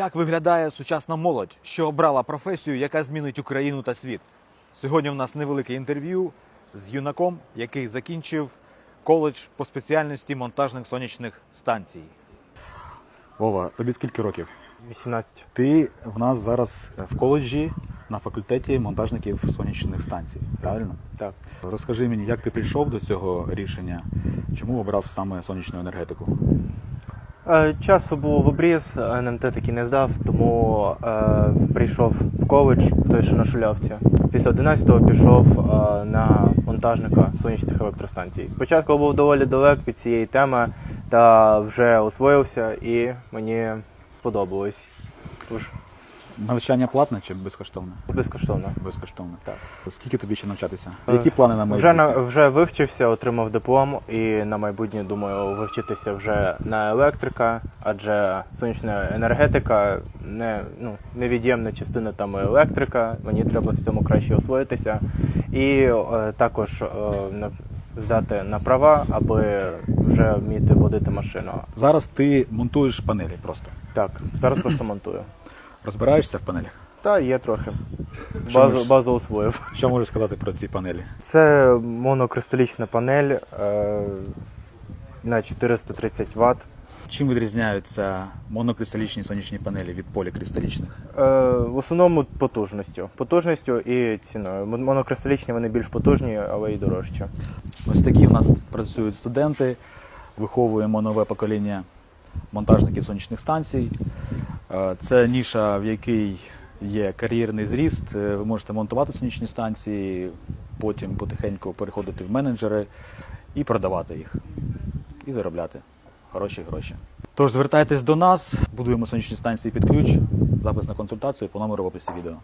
Як виглядає сучасна молодь, що обрала професію, яка змінить Україну та світ? Сьогодні у нас невелике інтерв'ю з юнаком, який закінчив коледж по спеціальності монтажних сонячних станцій. Вова, тобі скільки років? 18. Ти в нас зараз в коледжі на факультеті монтажників сонячних станцій. Правильно? Так. Розкажи мені, як ти прийшов до цього рішення? Чому обрав саме сонячну енергетику? Е, Часу було в обріз, НМТ таки не здав, тому е, прийшов в коледж, той, що на шулявці. Після 11-го пішов е, на монтажника сонячних електростанцій. Спочатку був доволі далек від цієї теми, та вже освоївся і мені сподобалось. Тож Навчання платне чи безкоштовне? безкоштовно. Безкоштовне. Так. Скільки тобі ще навчатися? Е, Які плани на Вже, на, вже вивчився, отримав диплом і на майбутнє думаю вивчитися вже на електрика, адже сонячна енергетика не ну, невід'ємна частина там електрика. Мені треба в цьому краще освоїтися. І е, також е, здати на права, аби вже вміти водити машину. Зараз ти монтуєш панелі просто. Так, зараз просто монтую. Розбираєшся в панелях? Та є трохи. Базу, можеш? базу освоїв. Що можеш сказати про ці панелі? Це монокристалічна панель е, на 430 Вт. Чим відрізняються монокристалічні сонячні панелі від полікристалічних? Е, в основному потужністю. Потужністю і ціною. Мон- Монокристалічні вони більш потужні, але й дорожчі. Ось такі в нас працюють студенти, виховуємо нове покоління монтажників сонячних станцій. Е, Це ніша, в якій є кар'єрний зріст. Е, Ви можете монтувати сонячні станції, потім потихеньку переходити в менеджери і продавати їх. І заробляти хороші гроші. Тож звертайтесь до нас, будуємо сонячні станції під ключ, запис на консультацію по номеру в описі відео.